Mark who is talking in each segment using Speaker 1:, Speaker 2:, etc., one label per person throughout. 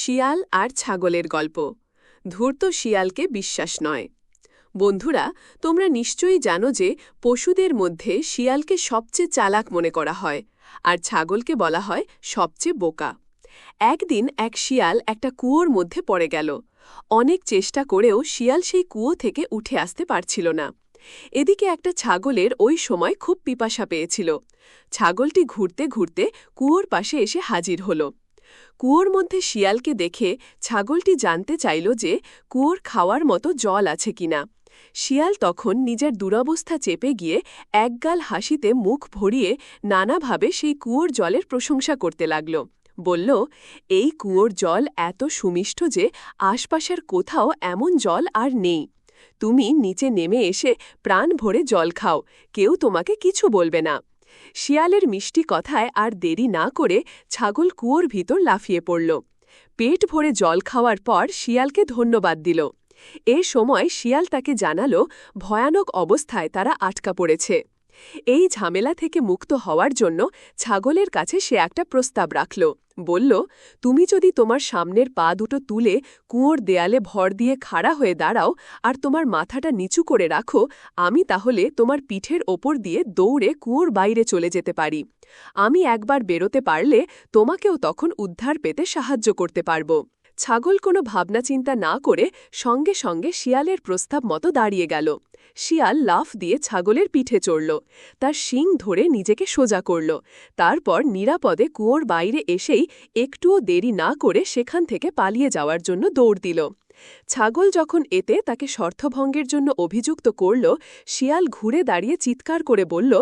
Speaker 1: শিয়াল আর ছাগলের গল্প। ধূর্ত শিয়ালকে বিশ্বাস নয়। বন্ধুরা, তোমরা নিশ্চয়ই জানো যে পশুদের মধ্যে শিয়ালকে সবচেয়ে চালাক মনে করা হয় আর ছাগলকে বলা হয় সবচেয়ে বোকা। একদিন এক শিয়াল একটা কুয়োর মধ্যে পড়ে গেল। অনেক চেষ্টা করেও শিয়াল সেই কুয়ো থেকে উঠে আসতে পারছিল না। এদিকে একটা ছাগলের ওই সময় খুব পিপাসা পেয়েছিল। ছাগলটি ঘুরতে ঘুরতে কুয়োর পাশে এসে হাজির হল। কুয়োর মধ্যে শিয়ালকে দেখে ছাগলটি জানতে চাইল যে কুয়োর খাওয়ার মতো জল আছে কিনা শিয়াল তখন নিজের দুরবস্থা চেপে গিয়ে একগাল হাসিতে মুখ ভরিয়ে নানাভাবে সেই কুয়োর জলের প্রশংসা করতে লাগল। বলল, এই কুয়োর জল এত সুমিষ্ট যে আশপাশের কোথাও এমন জল আর নেই। তুমি নিচে নেমে এসে প্রাণ ভরে জল খাও। কেউ তোমাকে কিছু বলবে না। শিয়ালের মিষ্টি কথায় আর দেরি না করে ছাগল কুয়োর ভিতর লাফিয়ে পড়ল। পেট ভরে জল খাওয়ার পর শিয়ালকে ধন্যবাদ দিল। এ সময় শিয়াল তাকে জানাল, ভয়ানক অবস্থায় তারা আটকা পড়েছে। এই ঝামেলা থেকে মুক্ত হওয়ার জন্য ছাগলের কাছে সে একটা প্রস্তাব রাখল। বলল, তুমি যদি তোমার সামনের পা দুটো তুলে কুঁয়োর দেয়ালে ভর দিয়ে খাড়া হয়ে দাঁড়াও আর তোমার মাথাটা নিচু করে রাখো, আমি তাহলে তোমার পিঠের ওপর দিয়ে দৌড়ে কুঁয়োর বাইরে চলে যেতে পারি। আমি একবার বেরোতে পারলে তোমাকেও তখন উদ্ধার পেতে সাহায্য করতে পারব। ছাগল কোনো ভাবনা চিন্তা না করে সঙ্গে সঙ্গে শিয়ালের প্রস্তাব মতো দাঁড়িয়ে গেল। শিয়াল লাফ দিয়ে ছাগলের পিঠে চড়ল। তার শিং ধরে নিজেকে সোজা করল। তারপর নিরাপদে কুয়োর বাইরে এসেই একটুও দেরি না করে সেখান থেকে পালিয়ে যাওয়ার জন্য দৌড় দিল। ছাগল যখন এতে তাকে শর্থভঙ্গের জন্য অভিযুক্ত করল, শিয়াল ঘুরে দাঁড়িয়ে চিৎকার করে বলল,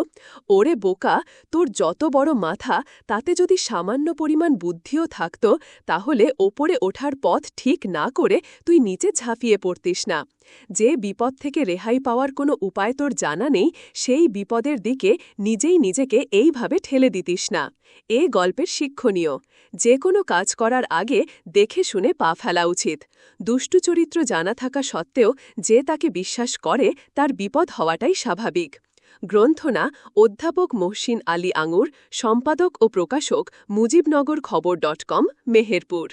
Speaker 1: ওরে বোকা, তোর যত বড় মাথা, তাতে যদি সামান্য পরিমাণ বুদ্ধিও থাকত, তাহলে ওপরে ওঠার পথ ঠিক না করে তুই নিচে ঝাঁপিয়ে পড়তিস না। যে বিপদ থেকে রেহাই পাওয়ার কোনো উপায় তোর জানা নেই, সেই বিপদের দিকে নিজেই নিজেকে এইভাবে ঠেলে দিতিস না। এ গল্পের শিক্ষণীয়। যে কোনো কাজ করার আগে দেখে শুনে পা ফেলা উচিত। দুষ্টু চরিত্র জানা থাকা সত্ত্বেও যে তাকে বিশ্বাস করে তার বিপদ হওয়াটাই স্বাভাবিক। গ্রন্থনা, অধ্যাপক মহসিন আলী আঙুর, সম্পাদক ও প্রকাশক মুজিবনগর খবর ডট কম, মেহেরপুর।